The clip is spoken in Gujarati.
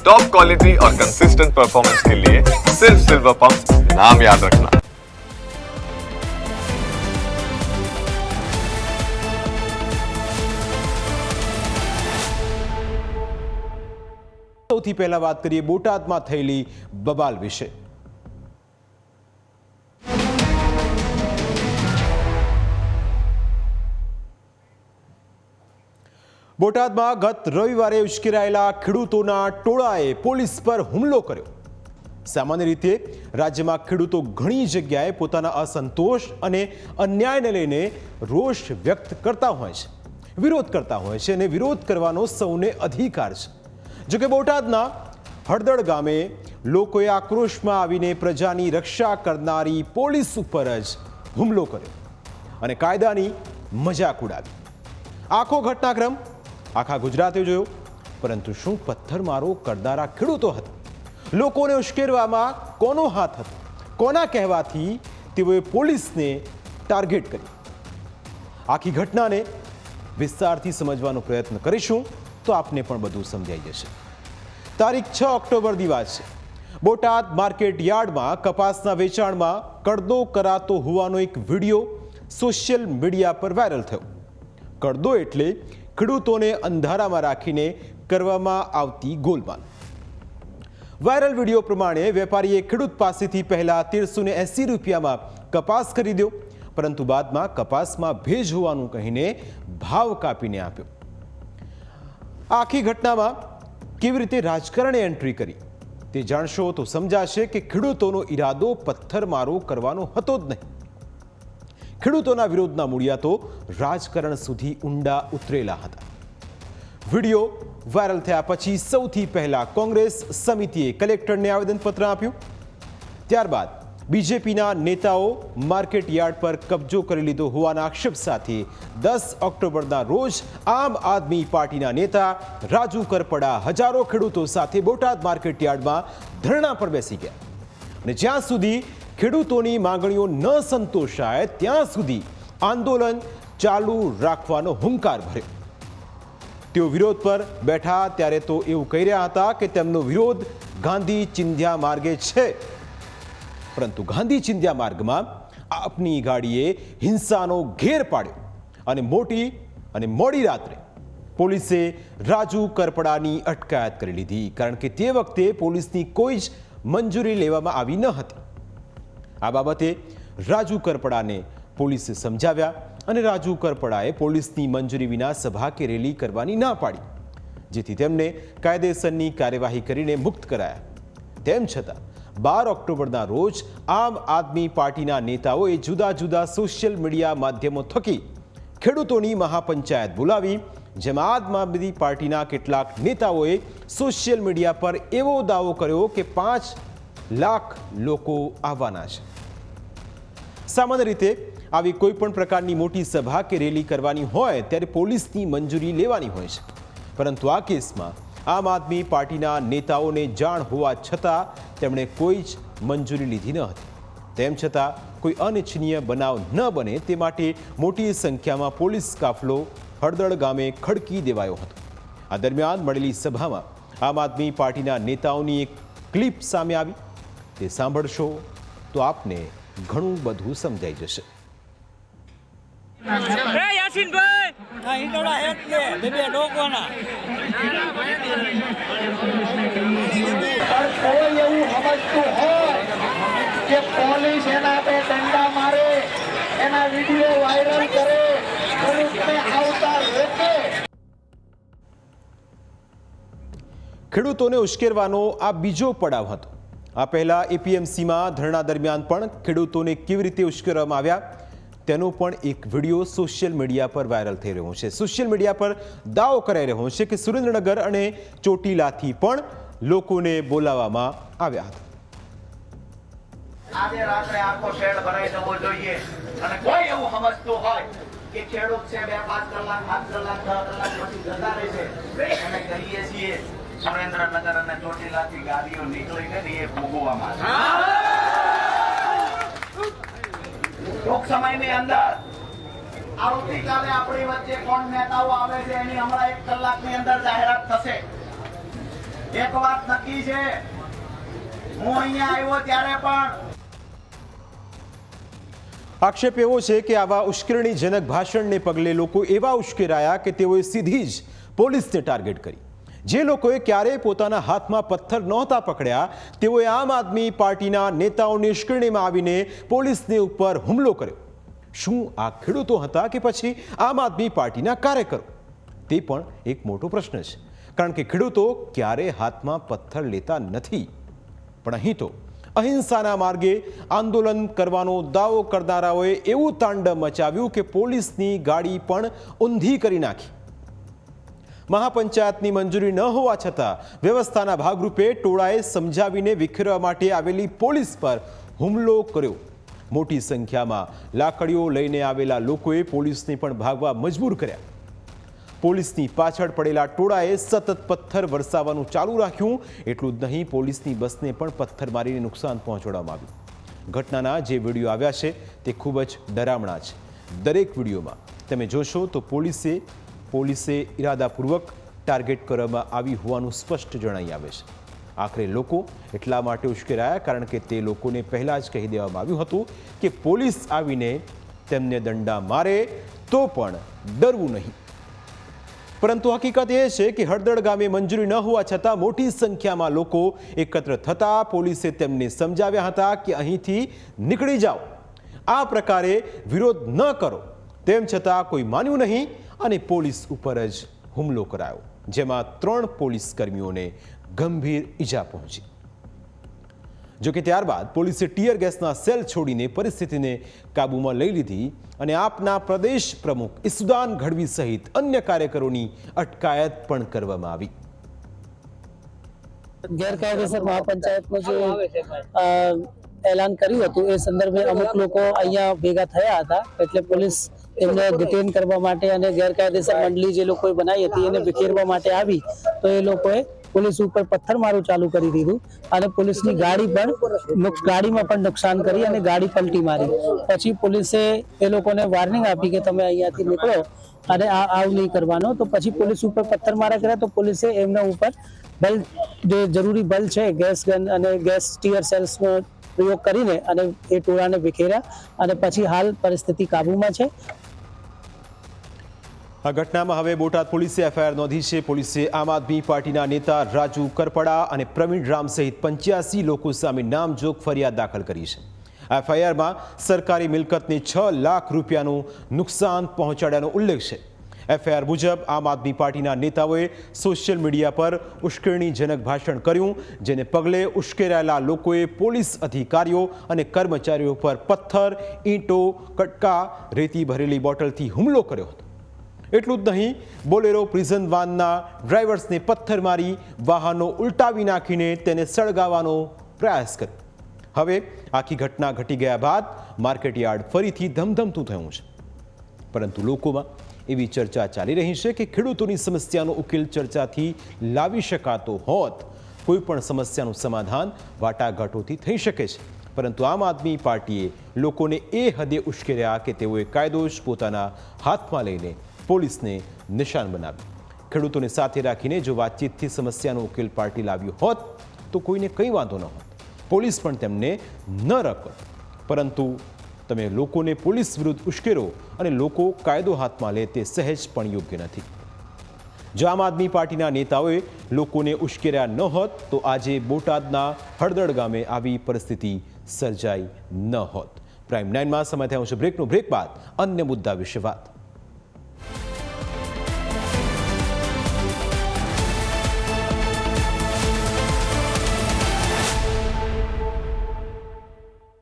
टॉप क्वालिटी और कंसिस्टेंट परफॉर्मेंस के लिए सिर्फ सिल्वर पंप नाम याद रखना સૌથી પહેલા વાત કરીએ બોટાદમાં થયેલી બબાલ વિશે બોટાદમાં ગત રવિવારે ઉશ્કેરાયેલા ખેડૂતોના ટોળાએ પોલીસ પર હુમલો કર્યો. સામાન્ય રીતે રાજ્યમાં ખેડૂતો ઘણી જગ્યાએ પોતાના અસંતોષ અને અન્યાયને લઈને રોષ વ્યક્ત કરતા હોય છે, વિરોધ કરતા હોય છે અને વિરોધ કરવાનો સૌને અધિકાર છે. જોકે બોટાદના હળદળ ગામે લોકોએ આક્રોશમાં આવીને પ્રજાની રક્ષા કરનારી પોલીસ ઉપર જ હુમલો કર્યો અને કાયદાની મજાક ઉડાવી. આખો ઘટનાક્રમ આખા ગુજરાતે જોયો. પરંતુ શું પથ્થરમારો કરનારા ખેડૂતો હતા? લોકોને ઉશ્કેરવામાં કોનો હાથ હતો? કોના કહેવાથી તેઓએ પોલીસને ટાર્ગેટ કરી આખી ઘટનાને વિસ્તારથી સમજવાનો પ્રયત્ન કરીશું તો આપને પણ બધું સમજાઈ જશે. તારીખ છ ઓક્ટોબર દિવસ છે. બોટાદ માર્કેટ યાર્ડમાં કપાસના વેચાણમાં કડદો કરાતો હોવાનો એક વીડિયો સોશિયલ મીડિયા પર વાયરલ થયો. કડદો એટલે ખેડૂતોને અંધારામાં રાખીને કરવામાં આવતી ગોલમાલ. વાયરલ વીડિયો પ્રમાણે વેપારીએ ખેડૂત પાસેથી પહેલા તેરસો ને એસી રૂપિયામાં કપાસ ખરીદ્યો, પરંતુ બાદમાં કપાસમાં ભેજ હોવાનું કહીને ભાવ કાપીને આપ્યો. આખી ઘટનામાં કેવી રીતે રાજકારણે એન્ટ્રી કરી? તે જાણશો તો સમજાશે કે ખેડૂતોનો ઈરાદો પથ્થરમારો કરવાનો હતો જ નહીં. ખેડૂતોના વિરોધના મૂળિયા તો રાજકારણ સુધી ઊંડા ઉતરેલા હતા. વીડિયો વાયરલ થયા પછી સૌથી પહેલા કોંગ્રેસ સમિતિએ કલેક્ટરને આવેદનપત્ર આપ્યું. ત્યારબાદ બીજેપીના નેતાઓ માર્કેટ યાર્ડ પર કબજો કરી લીધો હોવાના આક્ષેપ સાથે દસ ઓક્ટોબરના રોજ આમ આદમી પાર્ટીના નેતા રાજુ કરપડા હજારો ખેડૂતો સાથે બોટાદ માર્કેટ યાર્ડમાં ધરણા પર બેસી ગયા. અને જ્યાં સુધી ખેડૂતોની માંગણીઓ ન સંતોષાય ત્યાં સુધી આંદોલન ચાલુ રાખવાનો હુંકાર ભર્યો. તેઓ વિરોધ પર બેઠા ત્યારે તો એવું કહી રહ્યા હતા કે તેમનો વિરોધ ગાંધી ચિંધ્યા માર્ગે છે. પરંતુ ગાંધી ચિંધ્યા માર્ગમાં આપની ગાડીએ હિંસાનો ઘેર પાડ્યો અને મોટી અને મોડી રાત્રે પોલીસે રાજુ કરપડાની અટકાયત કરી લીધી, કારણ કે તે વખતે પોલીસની કોઈ જ મંજૂરી લેવામાં આવી ન હતી. આ બાબતે રાજુ કરપડાને પોલીસે સમજાવ્યા અને રાજુ કરપડાએ પોલીસની મંજૂરી વિના સભા કે રેલી કરવાની ના પાડી, જેથી તેમને કાયદેસરની કાર્યવાહી કરીને મુક્ત કરાયા. તેમ છતાં, બાર ઓક્ટોબરના રોજ આમ આદમી પાર્ટીના નેતાઓએ જુદા જુદા સોશિયલ મીડિયા માધ્યમો થકી ખેડૂતોની મહાપંચાયત બોલાવી, જેમાં આમ આદમી પાર્ટીના કેટલાક નેતાઓએ સોશિયલ મીડિયા પર એવો દાવો કર્યો કે પાંચ લાખ લોકો આવવાના છે. સામાન્ય રીતે આવી કોઈ પણ પ્રકારની મોટી સભા કે રેલી કરવાની હોય ત્યારે પોલીસની મંજૂરી લેવાની હોય છે. પરંતુ આ કેસમાં આમ આદમી પાર્ટીના નેતાઓને જાણ હોવા છતાં તેમણે કોઈ જ મંજૂરી લીધી ન હતી. તેમ છતાં કોઈ અનિચ્છનીય બનાવ ન બને તે માટે મોટી સંખ્યામાં પોલીસ કાફલો હળદળ ગામે ખડકી દેવાયો હતો. આ દરમિયાન મળેલી સભામાં આમ આદમી પાર્ટીના નેતાઓની એક ક્લિપ સામે આવી. તે સાંભળશો તો આપને ઘણું બધું સમજાઈ જશે. કે પોલીસ એના पे દંડા મારે એના વીડિયો વાયરલ કરે ખેડૂતોને ઉશ્કેરવાનો આ બીજો પડાવ હતો. આ પહેલાં એપીએમસીમાં ધરણા દરમિયાન પણ ખેડૂતોને કેવી રીતે ઉશ્કેરવામાં આવ્યા, તેનો પણ એક વીડિયો સોશિયલ મીડિયા પર વાયરલ થઈ રહ્યો છે. સોશિયલ મીડિયા પર દાવો કરાઈ રહ્યો છે કે સુરેન્દ્રનગર અને ચોટીલાથી પણ લોકોને બોલાવવામાં આવ્યા હતા. આજે રાત્રે આખો શેડ ભરાઈ જવો જોઈએ. અને કોઈ એવું સમજતું હોય કે ખેડૂત છે બે, પાંચ કલાક, સાત કલાક, દસ કલાક પછી જતા રહેશે અમે કહીએ છીએ સુરેન્દ્રનગર અને ચોટીલાથી ગાડીઓ નીકળી ગઈ એ ભોગવવામાં ટૂંક સમયની અંદર આવતીકાલે આપણી વચ્ચે કોણ નેતાઓ આવે છે એની હમણાં એક કલાકની અંદર જાહેરાત થશે. એક વાત નક્કી છે, હું અહીંયા આવ્યો ત્યારે પણ આક્ષેપ એવો છે કે આવા ઉશ્કેરણીજનક ભાષણને પગલે લોકો એવા ઉશ્કેરાયા કે તેઓએ સીધી જ પોલીસને ટાર્ગેટ કરી. જે લોકોએ ક્યારેય પોતાના હાથમાં પથ્થર નહોતા પકડ્યા, તેઓએ આમ આદમી પાર્ટીના નેતાઓની ઉશ્કેરણીમાં આવીને પોલીસની ઉપર હુમલો કર્યો. શું આ ખેડૂતો હતા કે પછી આમ આદમી પાર્ટીના કાર્યકરો? તે પણ એક મોટો પ્રશ્ન છે. કારણ કે ખેડૂતો ક્યારે હાથમાં પથ્થર લેતા નથી. પણ અહીં તો અહિંસાના માર્ગે આંદોલન કરવાનો દાવો કરનારાઓએ એવું તાંડવ મચાવ્યું કે પોલીસની ગાડી પણ ઊંધી કરી નાખી. મહાપંચાયતની મંજૂરી ન હોવા છતાં વ્યવસ્થાના ભાગરૂપે ટોળાએ સમજાવીને વિખેરવા માટે આવેલી પોલીસ પર હુમલો કર્યો. મોટી સંખ્યામાં લાકડીઓ લઈને આવેલા લોકોએ પોલીસને પણ ભાગવા મજબૂર કર્યા. પોલીસની પાછળ પડેલા ટોળાએ સતત પથ્થર વરસાવવાનું ચાલુ રાખ્યું, એટલું જ નહીં પોલીસની બસને પણ પથ્થર મારીને નુકસાન પહોંચાડવામાં આવ્યું. ઘટનાના જે વીડિયો આવ્યા છે તે ખૂબ જ ડરામણા છે. દરેક વિડીયોમાં તમે જોશો તો પોલીસે પોલીસે ઇરાદાપૂર્વક ટાર્ગેટ કરવામાં આવી હોવાનું સ્પષ્ટ જણાઈ આવે છે. આખરે લોકો એટલા માટે ઉશ્કેરાયા કારણ કે તે લોકોને પહેલાં જ કહી દેવામાં આવ્યું હતું કે પોલીસ આવીને તેમને દંડા મારે તો પણ ડરવું નહીં. પરંતુ હકીકત એ છે કે હળદળ ગામે મંજૂરી ન હોવા છતાં મોટી સંખ્યામાં લોકો એકત્ર થતા પોલીસે તેમને સમજાવ્યા હતા કે અહીંથી નીકળી જાઓ. આ પ્રકારે વિરોધ ન કરો. તેમ છતાં કોઈ માન્યું નહીં અને પોલીસ ઉપર જ હુમલો કરાયો, જેમાં ત્રણ પોલીસ કર્મીઓને ગંભીર ઈજા પહોંચી. જો ત્યારબાદ પોલીસે ટીયર ગેસના સેલ છોડીને પરિસ્થિતિને કાબૂમાં લઈ લીધી અને આપના પ્રદેશ પ્રમુખ ઇસુદાન ઘડવી સહિત અન્ય કાર્યકરોની અટકાયત પણ કરવામાં આવી. ગેરકાયદેસર મહાપંચાયતનું જે એલાન કર્યું હતું, એ સંદર્ભે અમુક લોકો અહીંયા ભેગા થયા હતા, એટલે પોલીસ એમને ડિટેન કરવા માટે અને ગેરકાયદેસર મંડળી જે લોકોએ બનાવી હતી એને વિખેરવા માટે આવી તો એ લોકોએ પોલીસ ઉપર પથ્થરમારું ચાલુ કરી દીધું અને પોલીસની ગાડી પણ ગાડીમાં પણ નુકસાન કરી અને ગાડી પલટી મારી. પછી પોલીસે એ લોકોને વાર્નિંગ આપી કે તમે અહીંયાથી નીકળો અને આ આવ નહીં કરવાનો. તો પછી પોલીસ ઉપર પથ્થરમારા કર્યા તો પોલીસે એમના ઉપર બલ જે જરૂરી બલ છે ગેસ ગન અને ગેસ ટીયર સેલ્સનો પ્રયોગ કરીને અને એ ટોળાને વિખેર્યા અને પછી હાલ પરિસ્થિતિ કાબૂમાં છે. આ ઘટનામાં હવે બોટાદ પોલીસે એફઆઈઆર નોંધી છે. પોલીસે આમ આદમી પાર્ટીના નેતા રાજુ કરપડા અને પ્રવીણ રામ સહિત પંચ્યાસી લોકો સામે નામજોગ ફરિયાદ દાખલ કરી છે. એફઆઈઆરમાં સરકારી મિલકતને છ લાખ રૂપિયાનું નુકસાન પહોંચાડ્યાનો ઉલ્લેખ છે. એફઆઈઆર મુજબ આમ આદમી પાર્ટીના નેતાઓએ સોશિયલ મીડિયા પર ઉશ્કેરણીજનક ભાષણ કર્યું, જેને પગલે ઉશ્કેરાયેલા લોકોએ પોલીસ અધિકારીઓ અને કર્મચારીઓ પર પથ્થર, ઈંટો, કટકા, રેતી ભરેલી બોટલથી હુમલો કર્યો હતો. એટલું જ નહીં, બોલેરો પ્રિઝન વાનના ડ્રાઈવર્સને પથ્થર મારી વાહનો ઉલટાવી નાખીને તેને સળગાવવાનો પ્રયાસ કર્યો. હવે આખી ઘટના ઘટી ગયા બાદ માર્કેટયાર્ડ ફરીથી ધમધમતું થયું છે. પરંતુ લોકોમાં એવી ચર્ચા ચાલી રહી છે કે ખેડૂતોની સમસ્યાનો ઉકેલ ચર્ચાથી લાવી શકાતો હોત. કોઈ પણ સમસ્યાનું સમાધાન વાટાઘાટોથી થઈ શકે છે. પરંતુ આમ આદમી પાર્ટીએ લોકોને એ હદે ઉશ્કેર્યા કે તેઓએ કાયદો જ પોતાના હાથમાં લઈને પોલીસને નિશાન બનાવ્યું. ખેડૂતોને સાથે રાખીને જો વાતચીતથી સમસ્યાનો ઉકેલ પાર્ટી લાવ્યો હોત, તો કોઈને કંઈ વાંધો ન હોત. પોલીસ પણ તેમને ન રકત પરંતુ તમે લોકોને પોલીસ વિરુદ્ધ ઉશ્કેરો અને લોકો કાયદો હાથમાં લે તે સહેજ પણ યોગ્ય નથી. જો આમ આદમી પાર્ટીના નેતાઓએ લોકોને ઉશ્કેર્યા ન હોત, તો આજે બોટાદના હળદળ ગામે આવી પરિસ્થિતિ સર્જાઈ ન હોત. પ્રાઇમ નાઇનમાં સમય થયો છે બ્રેકનો બ્રેક બાદ અન્ય મુદ્દા વિશે વાત.